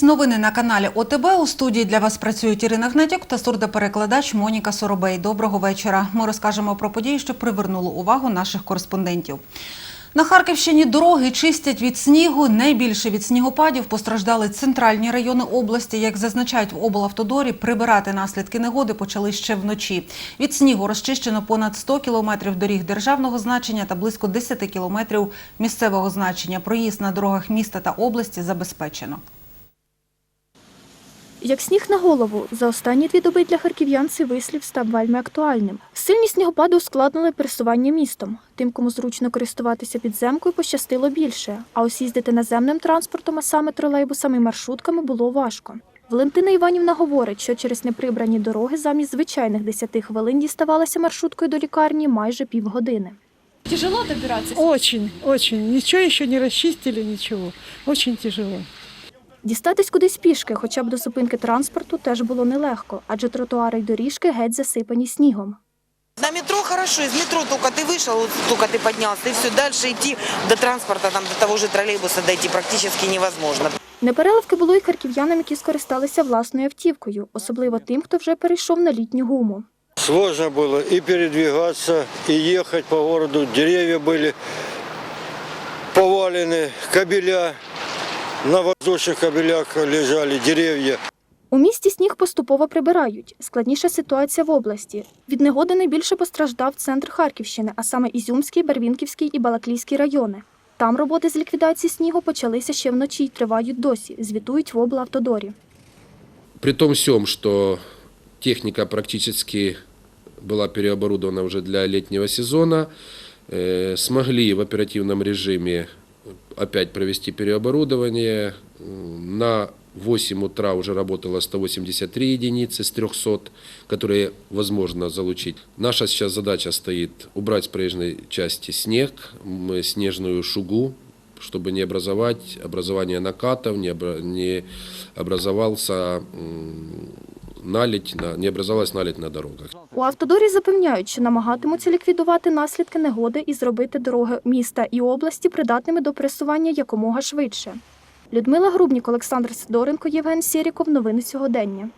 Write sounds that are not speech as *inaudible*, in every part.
дивитесь новини на каналі ОТБ. У студії для вас працюють Ірина Гнатюк та сурдоперекладач Моніка Соробей. Доброго вечора. Ми розкажемо про події, що привернули увагу наших кореспондентів. На Харківщині дороги чистять від снігу. Найбільше від снігопадів постраждали центральні райони області. Як зазначають в облавтодорі, прибирати наслідки негоди почали ще вночі. Від снігу розчищено понад 100 кілометрів доріг державного значення та близько 10 кілометрів місцевого значення. Проїзд на дорогах міста та області забезпечено. Як сніг на голову, за останні дві доби для харків'ян цей вислів став вельми актуальним. Сильні снігопади ускладнили пересування містом. Тим, кому зручно користуватися підземкою, пощастило більше. А ось їздити наземним транспортом, а саме тролейбусами і маршрутками, було важко. Валентина Іванівна говорить, що через неприбрані дороги замість звичайних 10 хвилин діставалася маршруткою до лікарні майже півгодини. Тяжело добиратися? Очень, очень. Ничего еще не расчистили, ничего. Очень тяжело. Дістатись кудись пішки, хоча б до зупинки транспорту, теж було нелегко, адже тротуари й доріжки геть засипані снігом. На метро хорошо, из метро только ты вышел, вот только ты поднялся, и все, дальше идти до транспорта, там, до того же троллейбуса дойти практически невозможно. Непереливки було й харків'янам, які скористалися власною автівкою, особливо тим, хто вже перейшов на літню гуму. Сложно было и передвигаться, и ехать по городу. Деревья были повалены, кабеля. На воздушных кабелях лежали деревья. У місті сніг поступово прибирають. Складніша ситуація в області. Від негоди найбільше постраждав центр Харківщини, а саме Ізюмський, Барвінківський і Балаклійський райони. Там роботи з ліквідації снігу почалися ще вночі й тривають досі, звітують в облавтодорі. При том всем, что техника практически была переоборудована уже для летнего сезона, э, смогли в оперативном режиме опять провести переоборудование. На 8 утра уже работало 183 единицы с 300, которые возможно залучить. Наша сейчас задача стоит убрать с проезжей части снег, снежную шугу, чтобы не образовать образование накатов, не образовался м, наледь, на, не образовалась налідь на дорогах. У автодорі запевняють, що намагатимуться ліквідувати наслідки негоди і зробити дороги міста і області придатними до пересування якомога швидше. Людмила Грубнік, Олександр Сидоренко, Євген Сєріков. Новини сьогодення.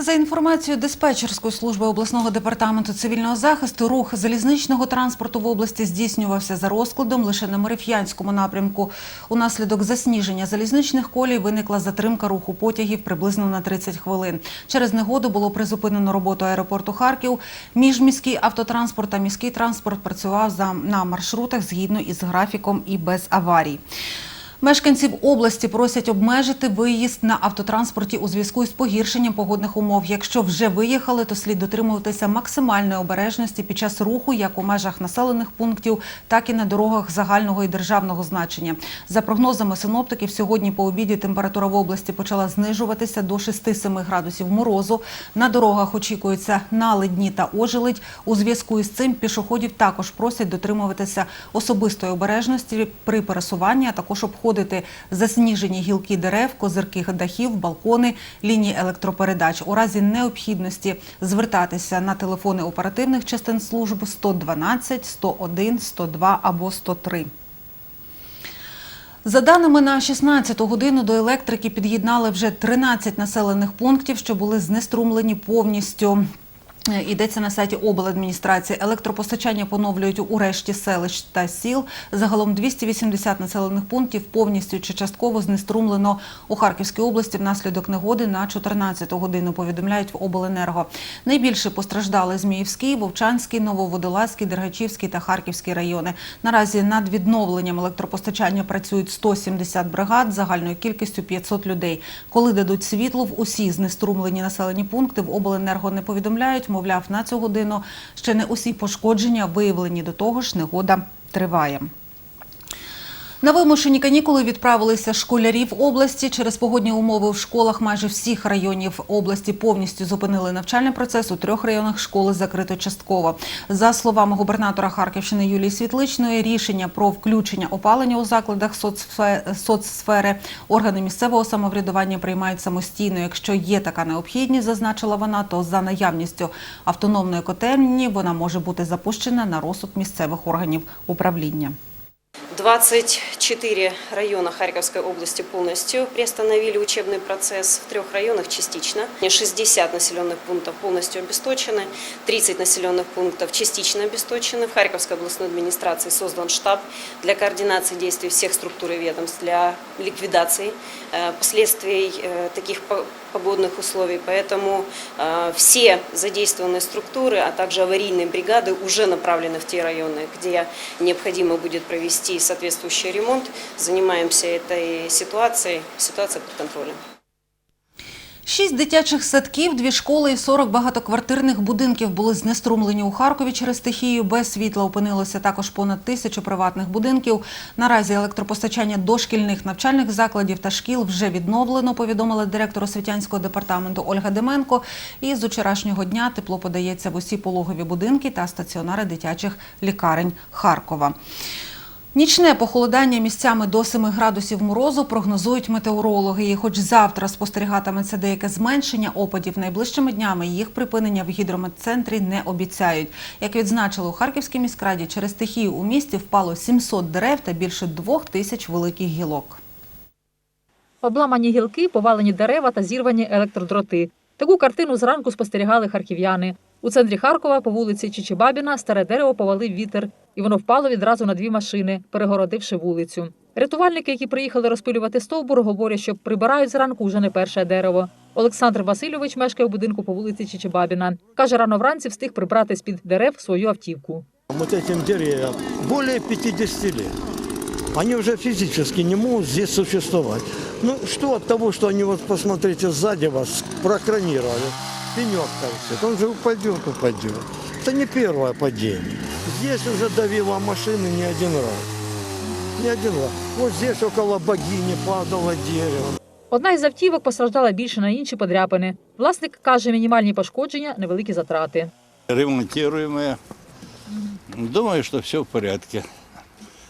За інформацією диспетчерської служби обласного департаменту цивільного захисту, рух залізничного транспорту в області здійснювався за розкладом лише на Мереф'янському напрямку. Унаслідок засніження залізничних колій виникла затримка руху потягів приблизно на 30 хвилин. Через негоду було призупинено роботу аеропорту Харків. Міжміський автотранспорт та міський транспорт працював на маршрутах згідно із графіком і без аварій. Мешканців області просять обмежити виїзд на автотранспорті у зв'язку із погіршенням погодних умов. Якщо вже виїхали, то слід дотримуватися максимальної обережності під час руху як у межах населених пунктів, так і на дорогах загального і державного значення. За прогнозами синоптиків, сьогодні по обіді температура в області почала знижуватися до 6-7 градусів морозу. На дорогах очікується наледні та ожеледь. У зв'язку із цим пішоходів також просять дотримуватися особистої обережності при пересуванні, а також обходити засніжені гілки дерев, козирки дахів, балкони, лінії електропередач. У разі необхідності звертатися на телефони оперативних частин служб 112, 101, 102 або 103. За даними на 16 годину до електрики під'єднали вже 13 населених пунктів, що були знеструмлені повністю. Е, Йдеться на сайті обладміністрації. Електропостачання поновлюють у решті селищ та сіл. Загалом 280 населених пунктів повністю чи частково знеструмлено у Харківській області внаслідок негоди на 14 годину. Повідомляють в обленерго. Найбільше постраждали Зміївський, Вовчанський, Нововодолазький, Дергачівський та Харківський райони. Наразі над відновленням електропостачання працюють 170 бригад загальною кількістю 500 людей. Коли дадуть світло в усі знеструмлені населені пункти, в обленерго не повідомляють. Мовляв, на цю годину ще не усі пошкодження виявлені. До того ж, негода триває. На вимушені канікули відправилися школярі в області. Через погодні умови в школах майже всіх районів області повністю зупинили навчальний процес. У трьох районах школи закрито частково. За словами губернатора Харківщини Юлії Світличної, рішення про включення опалення у закладах соцсфе- соцсфери органи місцевого самоврядування приймають самостійно. Якщо є така необхідність, зазначила вона, то за наявністю автономної котельні вона може бути запущена на розсуд місцевих органів управління. 24 района Харьковской области полностью приостановили учебный процесс, в трех районах частично. 60 населенных пунктов полностью обесточены, 30 населенных пунктов частично обесточены. В Харьковской областной администрации создан штаб для координации действий всех структур и ведомств для ликвидации э, последствий э, таких по- погодных условий. Поэтому э, все задействованные структуры, а также аварийные бригады уже направлены в те районы, где необходимо будет провести соответствующий ремонт. Занимаемся этой ситуацией. Ситуация под контролем. Шість дитячих садків, дві школи і 40 багатоквартирних будинків були знеструмлені у Харкові через стихію. Без світла опинилося також понад тисячу приватних будинків. Наразі електропостачання дошкільних навчальних закладів та шкіл вже відновлено, повідомила директор освітянського департаменту Ольга Деменко. І з вчорашнього дня тепло подається в усі пологові будинки та стаціонари дитячих лікарень Харкова. Нічне похолодання місцями до 7 градусів морозу прогнозують метеорологи. І хоч завтра спостерігатиметься деяке зменшення опадів найближчими днями, їх припинення в гідрометцентрі не обіцяють. Як відзначили у Харківській міськраді, через стихію у місті впало 700 дерев та більше двох тисяч великих гілок. Обламані гілки, повалені дерева та зірвані електродроти. Таку картину зранку спостерігали харків'яни. У центрі Харкова по вулиці Чичибабіна старе дерево повалив вітер, і воно впало відразу на дві машини, перегородивши вулицю. Рятувальники, які приїхали розпилювати стовбур, говорять, що прибирають зранку вже не перше дерево. Олександр Васильович мешкає у будинку по вулиці Чичибабіна. Каже, рано вранці встиг прибрати з-під дерев свою автівку. Вот этим деревьям более 50 лет. Они уже физически не могут здесь существовать. Ну, что от того, что они, вот посмотрите, сзади вас прокронировали, пенек торчит, он же упадет, упадет. Это не первое падение. Здесь уже давила машины не один раз. Не один раз. Вот здесь около богини падало дерево. Одна із автівок постраждала більше на інші подряпини. Власник каже, мінімальні пошкодження, невеликі затрати. ремонтируемая. Думаю, что все в порядке.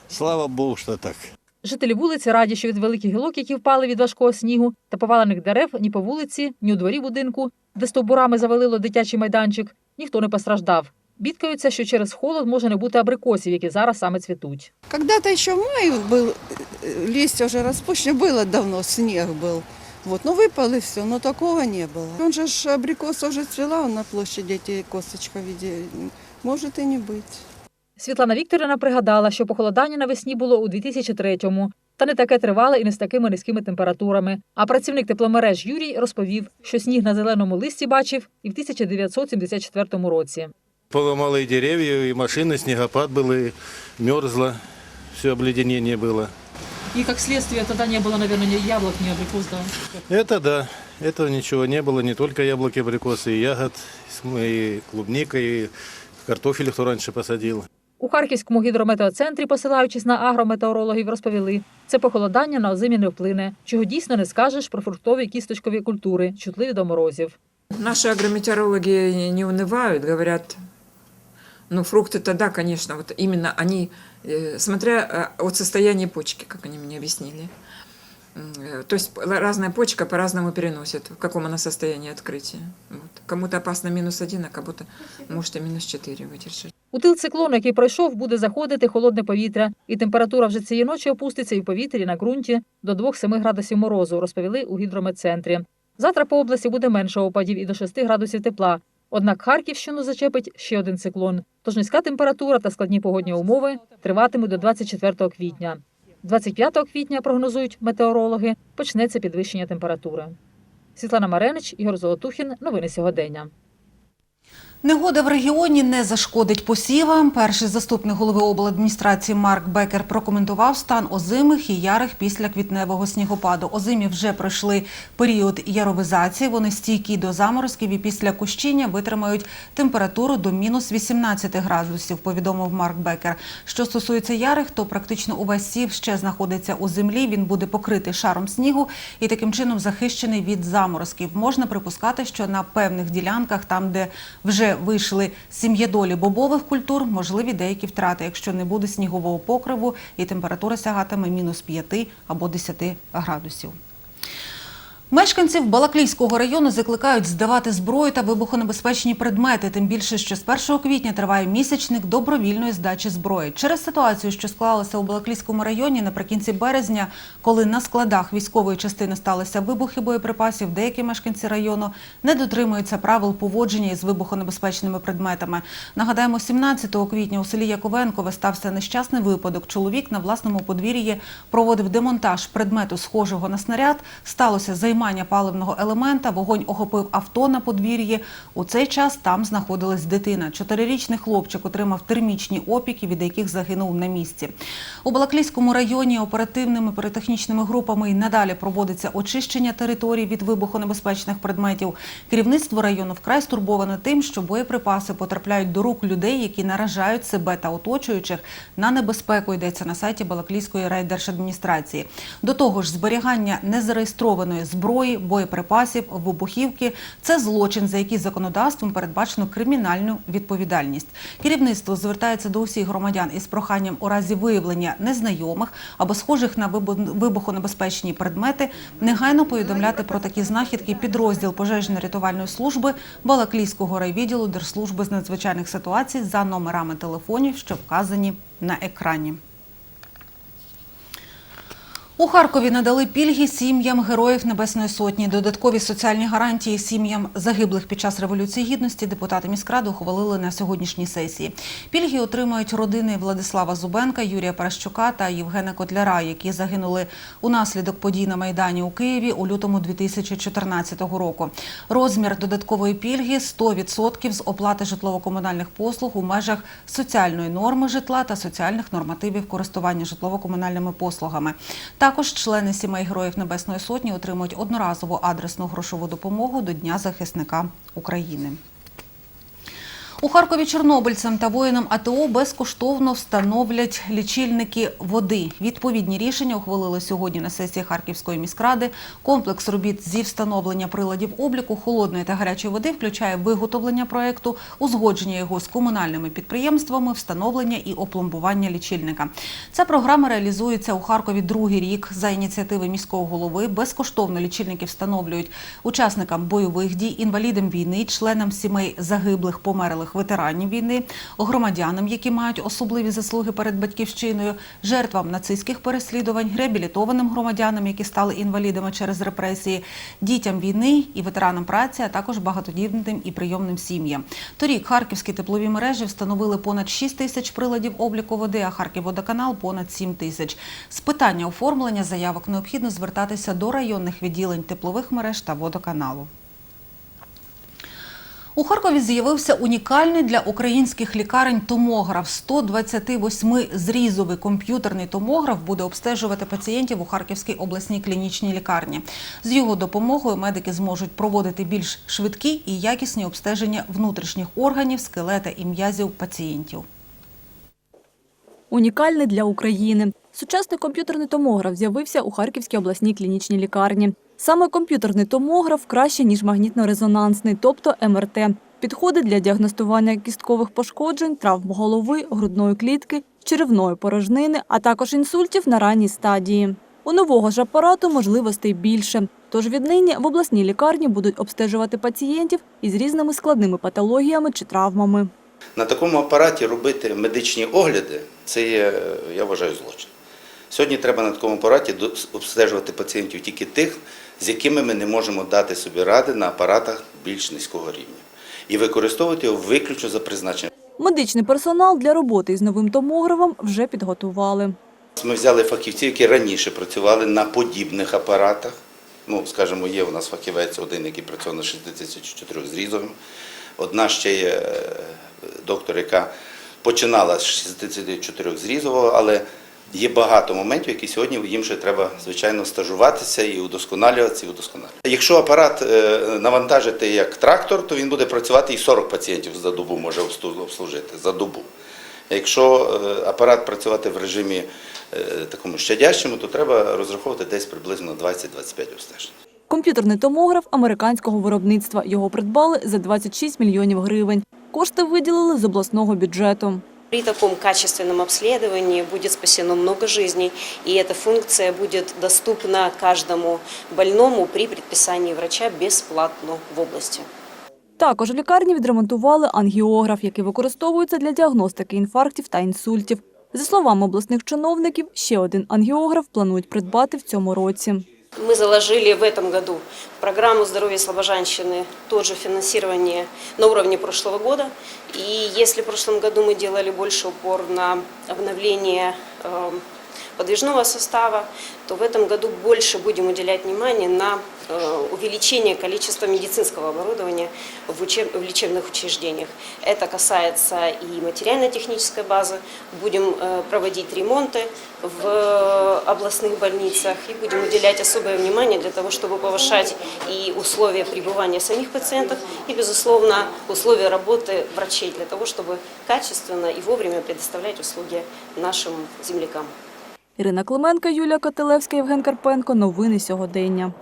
Слава богу, что так. Жителі вулиці раді, що від великих гілок, які впали від важкого снігу, та повалених дерев ні по вулиці, ні у дворі будинку, де стовбурами завалило дитячий майданчик, ніхто не постраждав. Бідкаються, що через холод може не бути абрикосів, які зараз саме цвітуть. Когда-то еще в мае был, э, листья уже распущены, было давно, снег был. Вот, ну выпало и все, но такого не было. Он же ж абрикоса уже цвела он на площади, эти косточка в виде, может и не быть. Світлана Вікторівна пригадала, що похолодання навесні було у 2003-му, та не таке тривале і не з такими низькими температурами. А працівник тепломереж Юрій розповів, що сніг на зеленому листі бачив і в 1974 році. Поломало и деревья, и машины, снегопад был, и мерзло, все обледенение было. І як слідство тоді не було, мабуть, ні яблук, ні абрикос, да? Это да, этого ничего не было, не только яблоки, абрикосы, и ягод, и клубника, и картофель, кто раньше посадил. У Харківському гідрометеоцентрі, посилаючись на агрометеорологів, розповіли, це похолодання на озимі не вплине, чого дійсно не скажеш про фруктові і кісточкові культури, чутливі до морозів. Наши агрометеорологи не унывают, говорят, ну, фрукты-то да, конечно, вот именно они, э, смотря э, от состояния почки, как они мне объяснили. М, э, То есть п- разная почка по-разному переносит, в каком она состоянии открытия. Вот. Кому-то опасно минус один, а кому-то может и минус четыре выдержать. У тил циклону, який пройшов, буде заходити холодне повітря, і температура вже цієї ночі опуститься і в повітрі, і на ґрунті до 2-7 градусів морозу, розповіли у гідрометцентрі. Завтра по області буде менше опадів і до 6 градусів тепла. Однак Харківщину зачепить ще один циклон. Тож низька температура та складні погодні умови триватимуть до 24 квітня. 25 квітня, прогнозують метеорологи, почнеться підвищення температури. Світлана Маренич, Ігор Золотухін. Новини сьогодення. Негода в регіоні не зашкодить посівам. Перший заступник голови обладміністрації Марк Бекер прокоментував стан озимих і ярих після квітневого снігопаду. Озимі вже пройшли період яровизації. Вони стійкі до заморозків і після кущіння витримають температуру до мінус 18 градусів. Повідомив Марк Бекер. Що стосується ярих, то практично увесь сів ще знаходиться у землі. Він буде покритий шаром снігу і таким чином захищений від заморозків. Можна припускати, що на певних ділянках, там де вже вийшли сім'єдолі бобових культур, можливі деякі втрати, якщо не буде снігового покриву і температура сягатиме мінус 5 або 10 градусів. Мешканців Балаклійського району закликають здавати зброю та вибухонебезпечні предмети, тим більше, що з 1 квітня триває місячник добровільної здачі зброї. Через ситуацію, що склалася у Балаклійському районі наприкінці березня, коли на складах військової частини сталися вибухи боєприпасів, деякі мешканці району не дотримуються правил поводження із вибухонебезпечними предметами. Нагадаємо, 17 квітня у селі Яковенкове стався нещасний випадок. Чоловік на власному подвір'ї проводив демонтаж предмету, схожого на снаряд. Сталося займання паливного елемента. Вогонь охопив авто на подвір'ї. У цей час там знаходилась дитина. Чотирирічний хлопчик отримав термічні опіки, від яких загинув на місці. У Балаклійському районі оперативними піротехнічними групами і надалі проводиться очищення територій від вибухонебезпечних предметів. Керівництво району вкрай стурбоване тим, що боєприпаси потрапляють до рук людей, які наражають себе та оточуючих на небезпеку. Йдеться на сайті Балаклійської райдержадміністрації. До того ж, зберігання незареєстрованої зброї, боєприпасів, вибухівки це злочин, за який законодавством передбачено кримінальну відповідальність. Керівництво звертається до усіх громадян із проханням у разі виявлення незнайомих або схожих на вибухонебезпечні предмети негайно повідомляти про такі знахідки підрозділ пожежно-рятувальної служби Балаклійського райвідділу Держслужби з надзвичайних ситуацій за номерами телефонів, що вказані на екрані. У Харкові надали пільги сім'ям героїв Небесної Сотні. Додаткові соціальні гарантії сім'ям загиблих під час Революції Гідності депутати міськради ухвалили на сьогоднішній сесії. Пільги отримають родини Владислава Зубенка, Юрія Паращука та Євгена Котляра, які загинули унаслідок подій на Майдані у Києві у лютому 2014 року. Розмір додаткової пільги 100% з оплати житлово-комунальних послуг у межах соціальної норми житла та соціальних нормативів користування житлово-комунальними послугами. Також члени сімей Героїв Небесної Сотні отримують одноразову адресну грошову допомогу до Дня захисника України. У Харкові чорнобильцям та воїнам АТО безкоштовно встановлять лічильники води. Відповідні рішення ухвалили сьогодні на сесії Харківської міськради. Комплекс робіт зі встановлення приладів обліку холодної та гарячої води включає виготовлення проекту, узгодження його з комунальними підприємствами, встановлення і опломбування лічильника. Ця програма реалізується у Харкові другий рік. За ініціативи міського голови безкоштовно лічильники встановлюють учасникам бойових дій, інвалідам війни, членам сімей загиблих, померлих ветеранів війни, громадянам, які мають особливі заслуги перед батьківщиною, жертвам нацистських переслідувань, реабілітованим громадянам, які стали інвалідами через репресії, дітям війни і ветеранам праці, а також багатодітним і прийомним сім'ям. Торік харківські теплові мережі встановили понад 6 тисяч приладів обліку води, а Харківводоканал – понад 7 тисяч. З питання оформлення заявок необхідно звертатися до районних відділень теплових мереж та водоканалу. У Харкові з'явився унікальний для українських лікарень томограф. 128-зрізовий комп'ютерний томограф буде обстежувати пацієнтів у Харківській обласній клінічній лікарні. З його допомогою медики зможуть проводити більш швидкі і якісні обстеження внутрішніх органів, скелета і м'язів пацієнтів. Унікальний для України. Сучасний комп'ютерний томограф з'явився у Харківській обласній клінічній лікарні. Саме комп'ютерний томограф краще, ніж магнітно-резонансний, тобто МРТ. Підходить для діагностування кісткових пошкоджень, травм голови, грудної клітки, черевної порожнини, а також інсультів на ранній стадії. У нового ж апарату можливостей більше. Тож віднині в обласній лікарні будуть обстежувати пацієнтів із різними складними патологіями чи травмами. На такому апараті робити медичні огляди це є, я вважаю, злочин. Сьогодні треба на такому апараті обстежувати пацієнтів тільки тих, з якими ми не можемо дати собі ради на апаратах більш низького рівня. І використовувати його виключно за призначенням. Медичний персонал для роботи із новим томографом вже підготували. Ми взяли фахівців, які раніше працювали на подібних апаратах. Ну, скажімо, є у нас фахівець один, який працює на 64 зрізовим. Одна ще є е, доктор, яка починала з 64 зрізового, але є багато моментів, які сьогодні їм ще треба, звичайно, стажуватися і удосконалюватися, і удосконалюватися. Якщо апарат е, навантажити як трактор, то він буде працювати і 40 пацієнтів за добу може обслужити за добу. Якщо е, апарат працювати в режимі е, такому щадящому, то треба розраховувати десь приблизно 20-25 обстежень. Комп'ютерний томограф американського виробництва. Його придбали за 26 мільйонів гривень. Кошти виділили з обласного бюджету. При таком качественном обследовании будет спасено много жизней, и эта функция будет доступна каждому больному при предписании врача бесплатно в области. Також в лікарні відремонтували ангіограф, який використовується для діагностики інфарктів та інсультів. За словами обласних чиновників, ще один ангіограф планують придбати в цьому році. Мы заложили в этом году программу здоровья Слобожанщины тот же финансирование на уровне прошлого года. И если в прошлом году мы делали больше упор на обновление э, подвижного состава, то в этом году больше будем уделять внимание на э, увеличение количества медицинского оборудования в, учеб- в лечебных учреждениях. Это касается и материально-технической базы. Будем э, проводить ремонты в областных больницах и будем уделять особое внимание для того, чтобы повышать и условия пребывания самих пациентов, и, безусловно, условия работы врачей для того, чтобы качественно и вовремя предоставлять услуги нашим землякам. Ірина Клименко, Юлія Котелевська, Євген Карпенко. Новини сьогодення.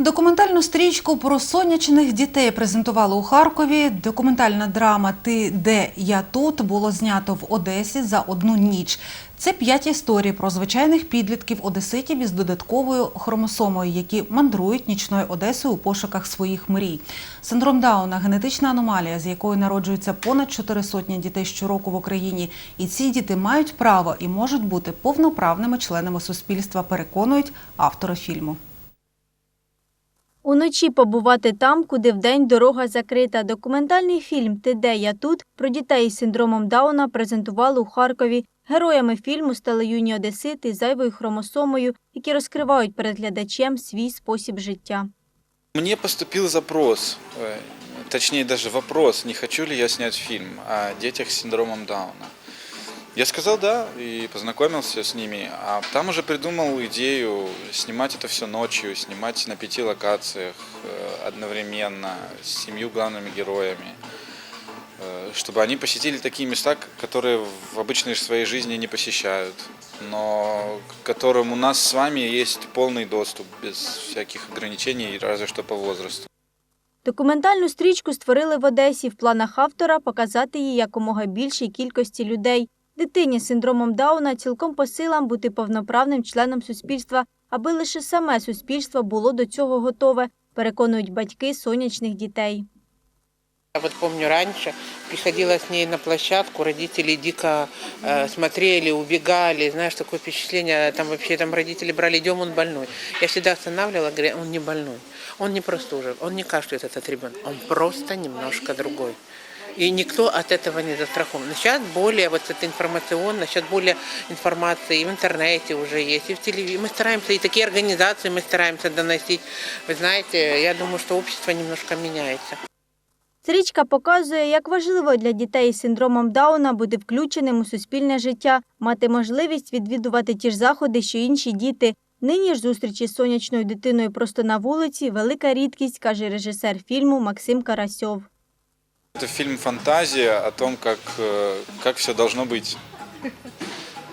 Документальну стрічку про сонячних дітей презентували у Харкові. Документальна драма Ти де я тут було знято в Одесі за одну ніч. Це п'ять історій про звичайних підлітків одеситів із додатковою хромосомою, які мандрують нічною Одесою у пошуках своїх мрій. Синдром Дауна генетична аномалія, з якою народжується понад чотири сотні дітей щороку в Україні. І ці діти мають право і можуть бути повноправними членами суспільства. Переконують автори фільму. Уночі побувати там, куди вдень дорога закрита. Документальний фільм Ти де я тут про дітей із синдромом Дауна презентували у Харкові. Героями фільму стали юні одесити з зайвою хромосомою, які розкривають перед глядачем свій спосіб життя. Мне поступил запрос, э, точнее даже вопрос, не хочу ли я снять фильм о детях с синдромом Дауна. Я сказал да и познакомился с ними, а там уже придумал идею снимать это все ночью, снимать на пяти локациях э, одновременно с семью главными героями, э, чтобы они посетили такие места, к- которые в обычной своей жизни не посещают, но к которым у нас с вами есть полный доступ без всяких ограничений, разве что по возрасту. Документальну стрічку створили в Одесі в планах автора показати її якомога більшій кількості людей. Дитині з синдромом Дауна цілком по силам бути повноправним членом суспільства, аби лише саме суспільство було до цього готове, переконують батьки сонячних дітей. Я вот помню раньше, приходила с ней на площадку, родители дико э, смотрели, убегали, знаешь, такое впечатление, там вообще там родители брали, идем, он больной. Я всегда останавливала, говоря, он не больной, он не простужен, он не кашляет этот ребенок, он просто немножко другой И никто от этого не застрахован. Но Сейчас более вот это информационно, сейчас более информации и в интернете уже есть, и в телевизоре. Мы стараемся, и такие организации мы стараемся доносить. Вы знаете, я думаю, что общество немножко меняется. Стрічка показує, як важливо для дітей з синдромом Дауна бути включеним у суспільне життя, мати можливість відвідувати ті ж заходи, що й інші діти. Нині ж зустрічі з сонячною дитиною просто на вулиці велика рідкість, каже режисер фільму Максим Карасьов. Это фильм фантазия о том, как, э, как все должно быть.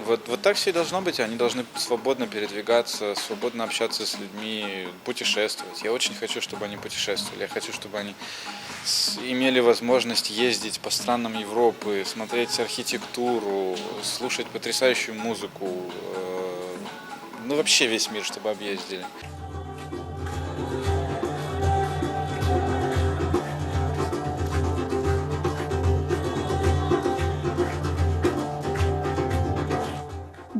Вот, вот так все и должно быть. Они должны свободно передвигаться, свободно общаться с людьми, путешествовать. Я очень хочу, чтобы они путешествовали. Я хочу, чтобы они имели возможность ездить по странам Европы, смотреть архитектуру, слушать потрясающую музыку. э, Ну, вообще весь мир, чтобы объездили.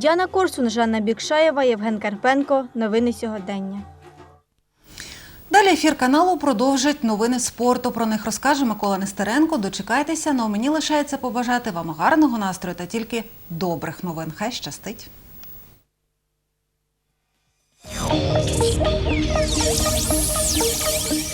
Діана Корсун, Жанна Бікшаєва, Євген Карпенко. Новини сьогодення. Далі ефір каналу продовжить новини спорту. Про них розкаже Микола Нестеренко. Дочекайтеся, ну але мені лишається побажати вам гарного настрою та тільки добрих новин. Хай щастить. Thank you.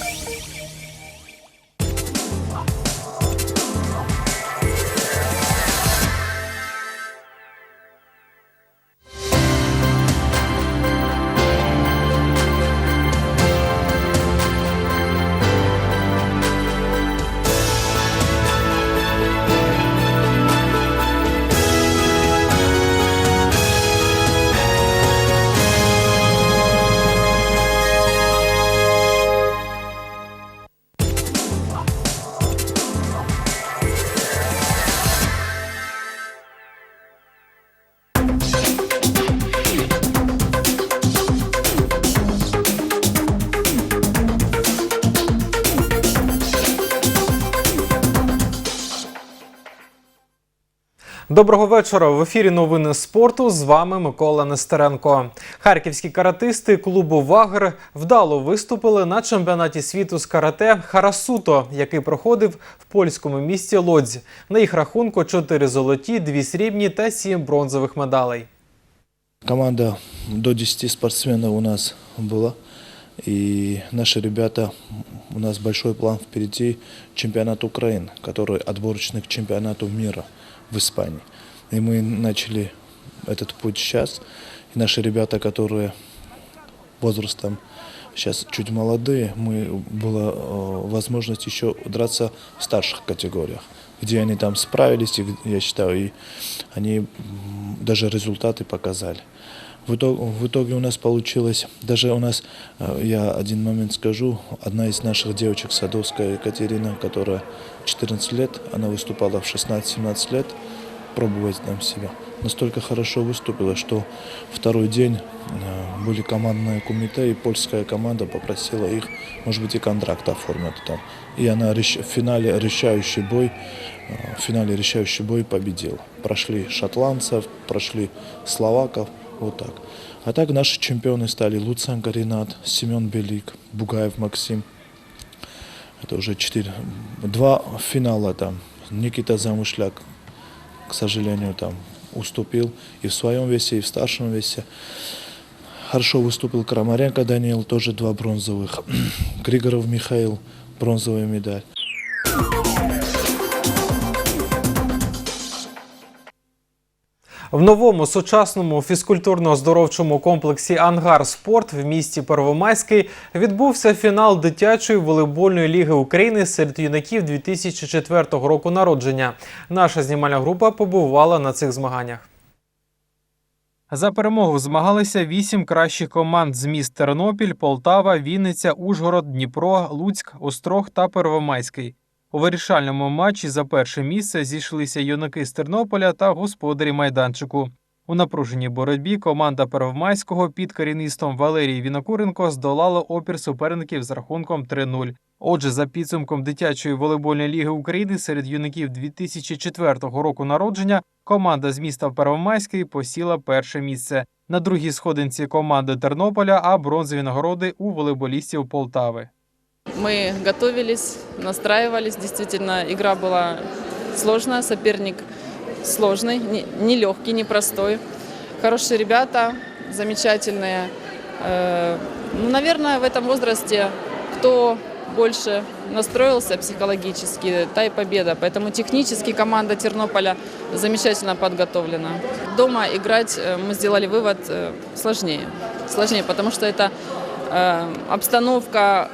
Доброго вечора. В ефірі новини спорту. З вами Микола Нестеренко. Харківські каратисти клубу Вагр вдало виступили на чемпіонаті світу з карате Харасуто, який проходив в польському місті Лодзь. На їх рахунку 4 золоті, 2 срібні та 7 бронзових медалей. Команда до 10 спортсменов у нас была. И наши ребята, у нас большой план впереди чемпионат Украины, который отборочный к чемпионату мира в Испании. И мы начали этот путь сейчас. И наши ребята, которые возрастом сейчас чуть молодые, мы была э, возможность еще драться в старших категориях, где они там справились, и, я считаю, и они м, даже результаты показали. В итоге, в итоге у нас получилось, даже у нас, э, я один момент скажу, одна из наших девочек, Садовская Екатерина, которая 14 лет, она выступала в 16-17 лет, пробовать там себя. Настолько хорошо выступила, что второй день э, были командные кумите, и польская команда попросила их, может быть, и контракт оформят там. И она в финале решающий бой, э, в финале решающий бой победила. Прошли шотландцев, прошли словаков, вот так. А так наши чемпионы стали Луценко Ренат, Семен Белик, Бугаев Максим. Это уже четыре. Два финала там. Никита Замышляк, к сожалению, там уступил и в своем весе, и в старшем весе. Хорошо выступил Крамаренко Даниил, тоже два бронзовых. *clears throat* Григоров Михаил, бронзовая медаль. В новому сучасному фізкультурно-оздоровчому комплексі Ангар Спорт в місті Первомайський відбувся фінал дитячої волейбольної ліги України серед юнаків 2004 року народження. Наша знімальна група побувала на цих змаганнях. За перемогу змагалися вісім кращих команд з міст Тернопіль, Полтава, Вінниця, Ужгород, Дніпро, Луцьк, Острог та Первомайський. У вирішальному матчі за перше місце зійшлися юнаки з Тернополя та господарі майданчику. У напруженій боротьбі команда Первомайського під керівництвом Валерії Вінокуренко здолала опір суперників з рахунком 3-0. Отже, за підсумком дитячої волейбольної ліги України серед юнаків 2004 року народження команда з міста Первомайський посіла перше місце. На другій сходинці команди Тернополя, а бронзові нагороди у волейболістів Полтави. Мы готовились, настраивались. Действительно, игра была сложная, соперник сложный, не- нелегкий, непростой. Хорошие ребята, замечательные. Э, Ну, наверное, в этом возрасте кто больше настроился психологически, та и победа. Поэтому технически команда Тернополя замечательно подготовлена. Дома играть, э, мы сделали вывод, э, сложнее. Сложнее, потому что это обстановка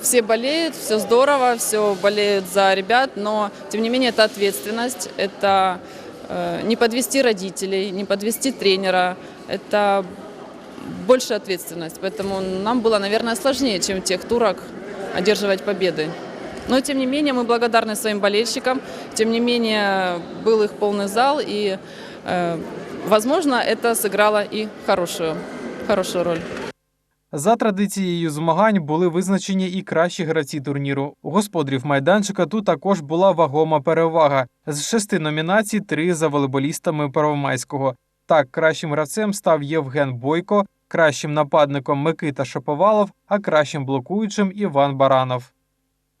все болеют, все здорово, все болеют за ребят, но тем не менее это ответственность, это э, не подвести родителей, не подвести тренера, это больше ответственность. Поэтому нам было, наверное, сложнее, чем в тех турах одерживать победы. Но тем не менее мы благодарны своим болельщикам, тем не менее был их полный зал и, э, возможно, это сыграло и хорошую, хорошую роль. За традицією змагань були визначені і кращі гравці турніру. У господарів майданчика тут також була вагома перевага. З шести номінацій три за волейболістами Первомайського. Так, кращим гравцем став Євген Бойко, кращим нападником Микита Шаповалов, а кращим блокуючим Іван Баранов.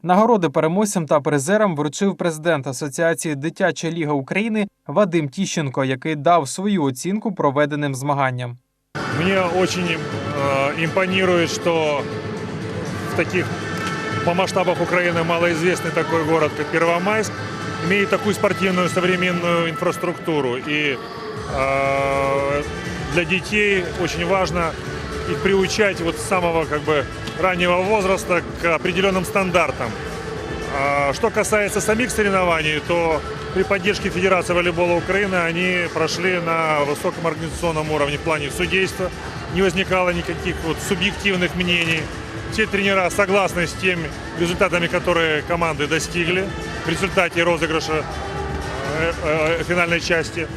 Нагороди переможцям та призерам вручив президент Асоціації Дитяча Ліга України Вадим Тіщенко, який дав свою оцінку проведеним змаганням. Мне очень э, импонирует, что в таких по масштабах Украины малоизвестный такой город, как Первомайск, имеет такую спортивную современную инфраструктуру. И э, для детей очень важно их приучать вот с самого как бы раннего возраста к определенным стандартам. А Что касается самих соревнований, то при поддержке Федерации волейбола Украины они прошли на высоком организационном уровне в плане судейства. Не возникало никаких вот субъективных мнений. Все тренера согласны с теми результатами, которые команды достигли в результате розыгрыша э, э, финальной части.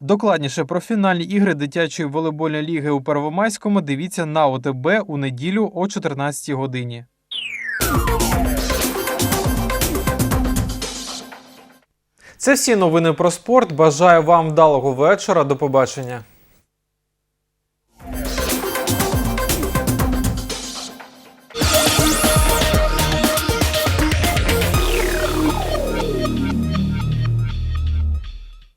Докладніше про фінальні ігри дитячої волейбольної ліги у Первомайському дивіться на ОТБ у неділю о 14 годині. Це всі новини про спорт. Бажаю вам вдалого вечора. До побачення.